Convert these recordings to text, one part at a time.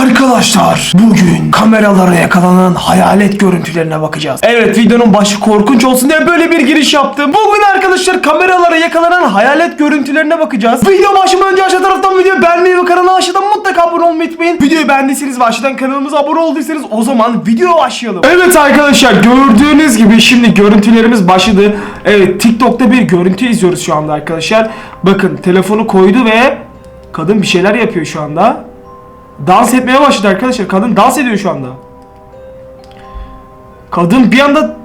Arkadaşlar bugün kameralara yakalanan hayalet görüntülerine bakacağız. Evet videonun başı korkunç olsun diye böyle bir giriş yaptım. Bugün arkadaşlar kameralara yakalanan hayalet görüntülerine bakacağız. Video başıma önce aşağı taraftan videoyu beğenmeyi ve kanala aşağıdan mutlaka abone olmayı unutmayın. Videoyu beğendiyseniz ve aşağıdan kanalımıza abone olduysanız o zaman videoya başlayalım. Evet arkadaşlar gördüğünüz gibi şimdi görüntülerimiz başladı. Evet TikTok'ta bir görüntü izliyoruz şu anda arkadaşlar. Bakın telefonu koydu ve kadın bir şeyler yapıyor şu anda. Dans etmeye başladı arkadaşlar. Kadın dans ediyor şu anda. Kadın bir anda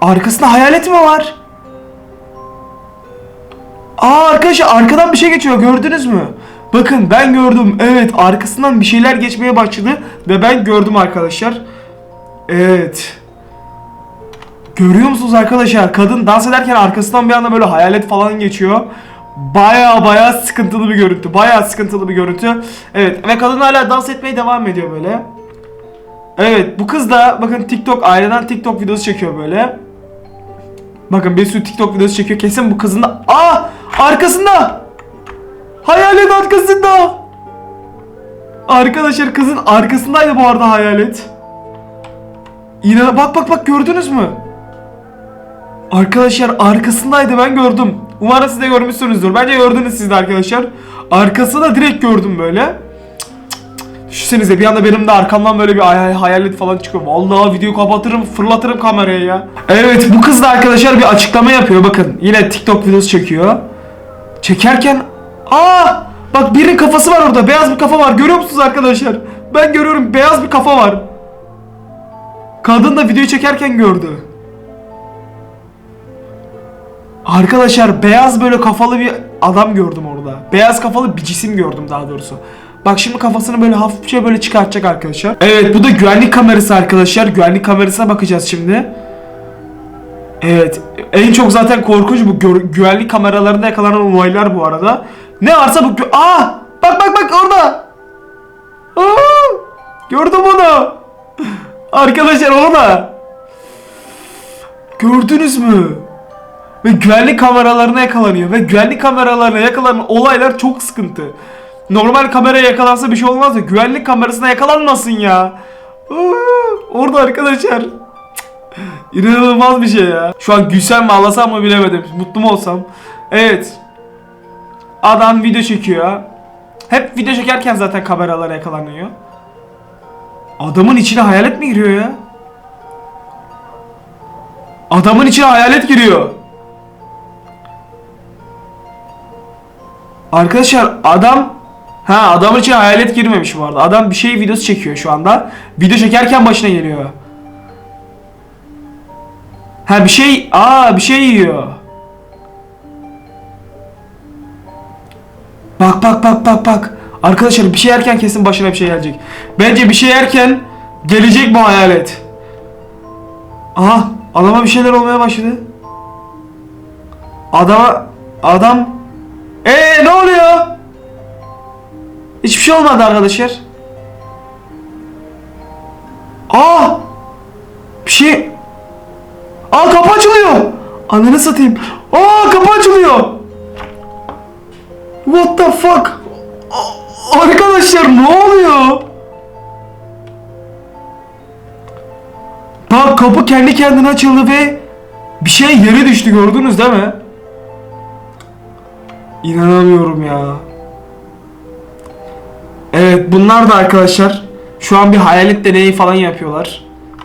arkasında hayalet mi var? Aa arkadaşlar arkadan bir şey geçiyor gördünüz mü? Bakın ben gördüm. Evet arkasından bir şeyler geçmeye başladı ve ben gördüm arkadaşlar. Evet. Görüyor musunuz arkadaşlar? Kadın dans ederken arkasından bir anda böyle hayalet falan geçiyor. Baya baya sıkıntılı bir görüntü. Baya sıkıntılı bir görüntü. Evet ve kadın hala dans etmeye devam ediyor böyle. Evet bu kız da bakın TikTok aileden TikTok videosu çekiyor böyle. Bakın bir sürü TikTok videosu çekiyor. Kesin bu kızın da... Aa! Arkasında! Hayalet arkasında! Arkadaşlar kızın arkasındaydı bu arada hayalet. İnan bak bak bak gördünüz mü? Arkadaşlar arkasındaydı ben gördüm. Umarım siz de görmüşsünüzdür. Bence gördünüz siz de arkadaşlar. Arkasında direkt gördüm böyle. Cık. Düşünsenize bir anda benim de arkamdan böyle bir hay- hayalet falan çıkıyor. Vallahi videoyu kapatırım fırlatırım kamerayı ya. Evet bu kız da arkadaşlar bir açıklama yapıyor. Bakın yine TikTok videosu çekiyor. Çekerken aa bak birinin kafası var orada. Beyaz bir kafa var. Görüyor musunuz arkadaşlar? Ben görüyorum beyaz bir kafa var. Kadın da videoyu çekerken gördü. Arkadaşlar beyaz böyle kafalı bir adam gördüm orada. Beyaz kafalı bir cisim gördüm daha doğrusu. Bak şimdi kafasını böyle hafifçe böyle çıkartacak arkadaşlar. Evet bu da güvenlik kamerası arkadaşlar. Güvenlik kamerasına bakacağız şimdi. Evet en çok zaten korkunç bu güvenlik kameralarında yakalanan olaylar bu arada. Ne varsa bu Aa! Bak bak bak orada. Aa! Gördüm onu. Arkadaşlar orada. Gördünüz mü? Ve güvenlik kameralarına yakalanıyor. Ve güvenlik kameralarına yakalanan olaylar çok sıkıntı. Normal kameraya yakalansa bir şey olmaz da güvenlik kamerasına yakalanmasın ya. Orada arkadaşlar. İnanılmaz bir şey ya. Şu an gülsem mi ağlasam mı bilemedim. Mutlu mu olsam. Evet. Adam video çekiyor. Hep video çekerken zaten kameralara yakalanıyor. Adamın içine hayalet mi giriyor ya? Adamın içine hayalet giriyor. Arkadaşlar adam ha adamın içine hayalet girmemiş bu arada. Adam bir şey videosu çekiyor şu anda. Video çekerken başına geliyor. Ha bir şey aa bir şey yiyor. Bak bak bak bak bak. Arkadaşlar bir şey yerken kesin başına bir şey gelecek. Bence bir şey yerken gelecek bu hayalet. Aha adama bir şeyler olmaya başladı. Adama adam ee ne oluyor? Hiçbir şey olmadı arkadaşlar. Aa! Bir şey Aa kapı açılıyor. Ananı satayım. Aa kapı açılıyor. What the fuck? Arkadaşlar ne oluyor? Bak kapı kendi kendine açıldı ve bir şey yere düştü gördünüz değil mi? İnanamıyorum ya. Evet bunlar da arkadaşlar şu an bir hayalet deneyi falan yapıyorlar.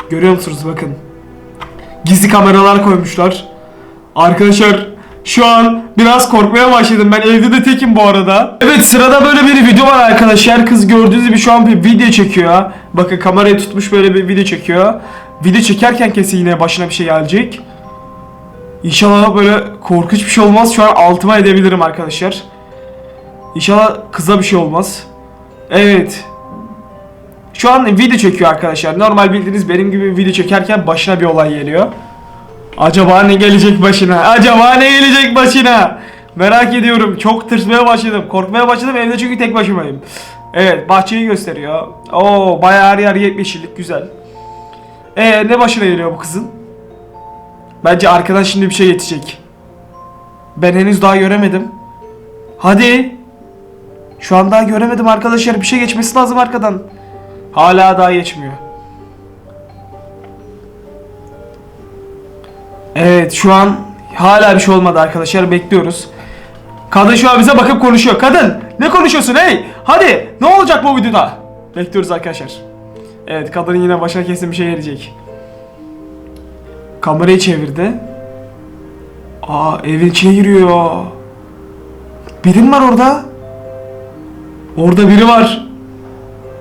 Görüyor musunuz bakın. Gizli kameralar koymuşlar. Arkadaşlar şu an biraz korkmaya başladım. Ben evde de tekim bu arada. Evet sırada böyle bir video var arkadaşlar. Kız gördüğünüz gibi şu an bir video çekiyor. Bakın kamerayı tutmuş böyle bir video çekiyor. Video çekerken kesin yine başına bir şey gelecek. İnşallah böyle korkunç bir şey olmaz. Şu an altıma edebilirim arkadaşlar. İnşallah kıza bir şey olmaz. Evet. Şu an video çekiyor arkadaşlar. Normal bildiğiniz benim gibi video çekerken başına bir olay geliyor. Acaba ne gelecek başına? Acaba ne gelecek başına? Merak ediyorum. Çok tırsmaya başladım. Korkmaya başladım evde çünkü tek başımayım. Evet bahçeyi gösteriyor. Oo bayağı her yer yeşillik güzel. Ee ne başına geliyor bu kızın? Bence arkadan şimdi bir şey yetecek. Ben henüz daha göremedim. Hadi. Şu an daha göremedim arkadaşlar. Bir şey geçmesi lazım arkadan. Hala daha geçmiyor. Evet şu an hala bir şey olmadı arkadaşlar. Bekliyoruz. Kadın şu an bize bakıp konuşuyor. Kadın ne konuşuyorsun hey? Hadi ne olacak bu videoda? Bekliyoruz arkadaşlar. Evet kadının yine başına kesin bir şey gelecek. Kamerayı çevirdi. Aa evin içine giriyor. Biri mi var orada? Orada biri var.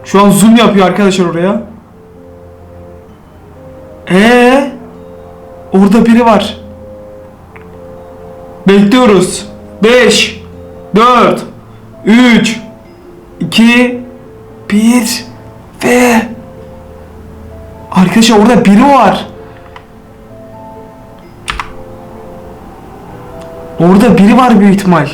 Şu an zoom yapıyor arkadaşlar oraya. Ee, orada biri var. Bekliyoruz. 5 4 3 2 1 ve Arkadaşlar orada biri var. Orada biri var büyük ihtimal.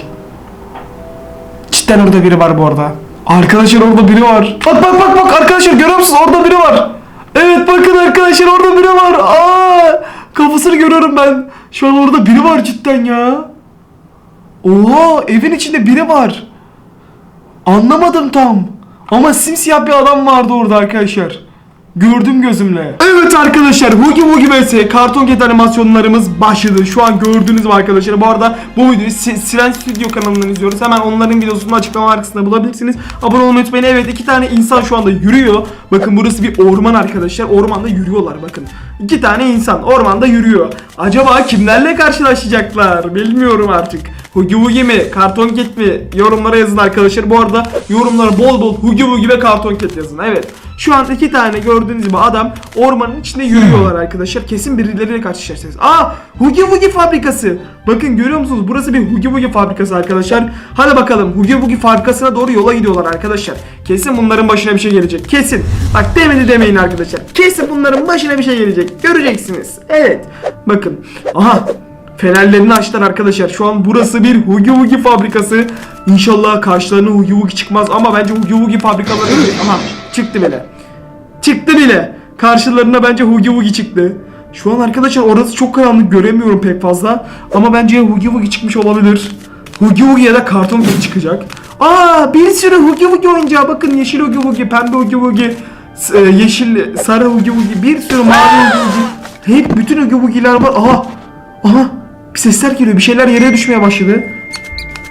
Cidden orada biri var bu arada. Arkadaşlar orada biri var. Bak bak bak bak arkadaşlar görüyor musunuz? Orada biri var. Evet bakın arkadaşlar orada biri var. Aa! Kafasını görüyorum ben. Şu an orada biri var cidden ya. Oha evin içinde biri var. Anlamadım tam. Ama simsiyah bir adam vardı orada arkadaşlar. Gördüm gözümle. Evet arkadaşlar Hugi Hugi vs Karton Cat animasyonlarımız başladı. Şu an gördüğünüz gibi arkadaşlar. Bu arada bu videoyu Si- Siren Studio kanalından izliyoruz. Hemen onların videosunu açıklama kısmında bulabilirsiniz. Abone olmayı unutmayın. Evet iki tane insan şu anda yürüyor. Bakın burası bir orman arkadaşlar. Ormanda yürüyorlar bakın. İki tane insan ormanda yürüyor. Acaba kimlerle karşılaşacaklar? Bilmiyorum artık. Hugi Hugi mi? Karton Cat mi? Yorumlara yazın arkadaşlar. Bu arada yorumlara bol bol Hugi Hugi ve Karton Cat yazın. Evet. Şu an iki tane gördüğünüz gibi adam ormanın içinde yürüyorlar arkadaşlar. Kesin birileriyle karşılaşacaksınız. Aa! Hugi Hugi fabrikası. Bakın görüyor musunuz? Burası bir Hugi Hugi fabrikası arkadaşlar. Hadi bakalım Hugi Hugi fabrikasına doğru yola gidiyorlar arkadaşlar. Kesin bunların başına bir şey gelecek. Kesin. Bak demedi demeyin arkadaşlar. Kesin bunların başına bir şey gelecek. Göreceksiniz. Evet. Bakın. Aha. Fenerlerini açtılar arkadaşlar. Şu an burası bir Hugi Hugi fabrikası. İnşallah karşılarına Hugi Hugi çıkmaz ama bence Hugi Hugi fabrikaları Aha çıktı bile. Çıktı bile. Karşılarına bence Hugi Hugi çıktı. Şu an arkadaşlar orası çok karanlık göremiyorum pek fazla. Ama bence Hugi Hugi çıkmış olabilir. Hugi Hugi ya da karton Cat çıkacak. Aa bir sürü Hugi Hugi oyuncağı bakın yeşil Hugi Hugi, pembe Hugi Hugi, e, yeşil, sarı Hugi Hugi, bir sürü mavi Hugi Hugi. Hep bütün Hugi Hugi'ler var. Aha Aha sesler geliyor. Bir şeyler yere düşmeye başladı.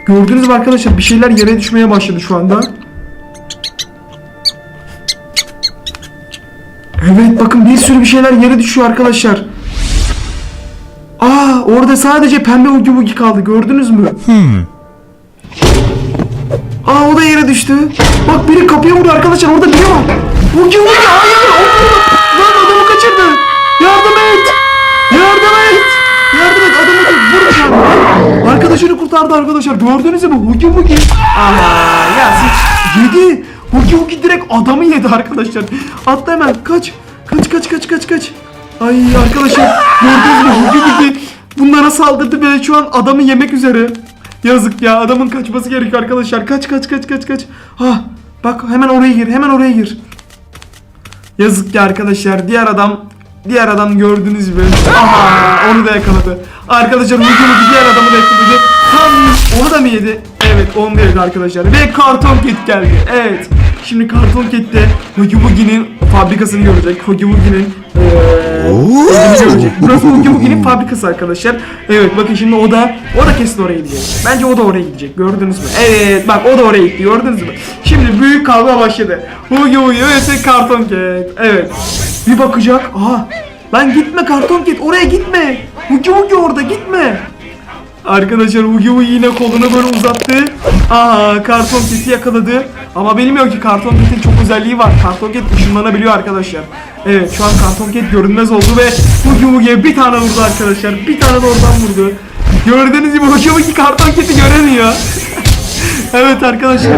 Gördünüz mü arkadaşlar? Bir şeyler yere düşmeye başladı şu anda. Evet bakın bir sürü bir şeyler yere düşüyor arkadaşlar. Aa orada sadece pembe ugi bugi kaldı. Gördünüz mü? Aa o da yere düştü. Bak biri kapıya vurdu arkadaşlar. Orada biri var. Ugi bugi hayır. Lan adamı kaçırdı. Yardım et. Kurtardı arkadaşlar. Gördünüz mü? Hugi Hugi. Aa ya siz yedi. Hugi Hugi direkt adamı yedi arkadaşlar. Atla hemen kaç. Kaç kaç kaç kaç kaç. Ay arkadaşlar gördünüz mü Hugi Hugi bunlara saldırdı ve şu an adamı yemek üzere. Yazık ya adamın kaçması gerekiyor arkadaşlar. Kaç kaç kaç kaç kaç. Ha bak hemen oraya gir hemen oraya gir. Yazık ki arkadaşlar diğer adam diğer adam gördüğünüz gibi aha onu da yakaladı. Arkadaşlar Hugi diğer adamı da yakaladı. Tam onu da mı yedi? Evet onu da yedi arkadaşlar. Ve Karton Cat geldi. Evet. Şimdi Karton Cat'te Hugi Hugi'nin fabrikasını görecek. Evini görecek. Burası Hugi Hugi'nin fabrikası arkadaşlar. Evet bakın şimdi o da o da kesin oraya gidecek. Bence o da oraya gidecek. Gördünüz mü? Evet bak o da oraya gitti. Gördünüz mü? Şimdi büyük kavga başladı. Hugi vs Karton Cat. Evet. Bir bakacak. Aha. Lan gitme Karton Cat oraya gitme. Hugi Hugi orada gitme. Arkadaşlar Hugi Hugi yine kolunu böyle uzattı. Aa karton keti yakaladı. Ama bilmiyor ki karton ketin çok özelliği var. Karton ket ışınlanabiliyor arkadaşlar. Evet şu an karton ket görünmez oldu ve Hugi Hugi'ye bir tane vurdu arkadaşlar. Bir tane de oradan vurdu. Gördüğünüz gibi Hugi Hugi karton keti göremiyor. evet arkadaşlar.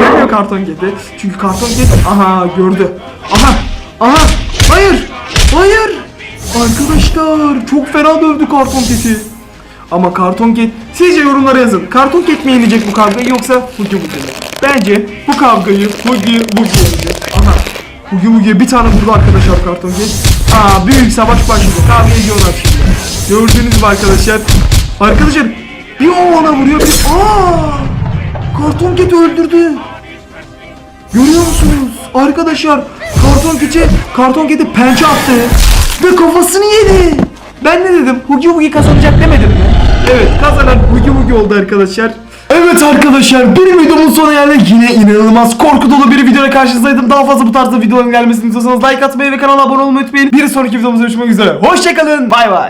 Göremiyor karton keti. Çünkü karton ket aha gördü. Aha aha hayır hayır. Arkadaşlar çok fena dövdü karton keti. Ama Karton Cat sizce yorumlara yazın. Karton Cat mi yenecek bu kavgayı yoksa Hugi Bugi mi? Bence bu kavgayı Hugi Bugi yenecek. Aha. Hugi Bugi'ye bir tane vurdu arkadaşlar Karton Cat. Aa büyük savaş başladı. Kavga ediyorlar şimdi. Gördüğünüz gibi arkadaşlar. Arkadaşlar bir o vuruyor bir aa Karton Keti öldürdü. Görüyor musunuz? Arkadaşlar karton keti, karton keti pençe attı. Ve kafasını yedi. Ben ne dedim? Hugi Hugi kazanacak demedim mi? Evet kazanan Hugi Hugi oldu arkadaşlar. Evet arkadaşlar bir videomun sonuna geldik. Yine inanılmaz korku dolu bir videoya karşınızdaydım. Daha fazla bu tarzda videoların gelmesini istiyorsanız like atmayı ve kanala abone olmayı unutmayın. Bir sonraki videomuzda görüşmek üzere. Hoşçakalın. Bay bay.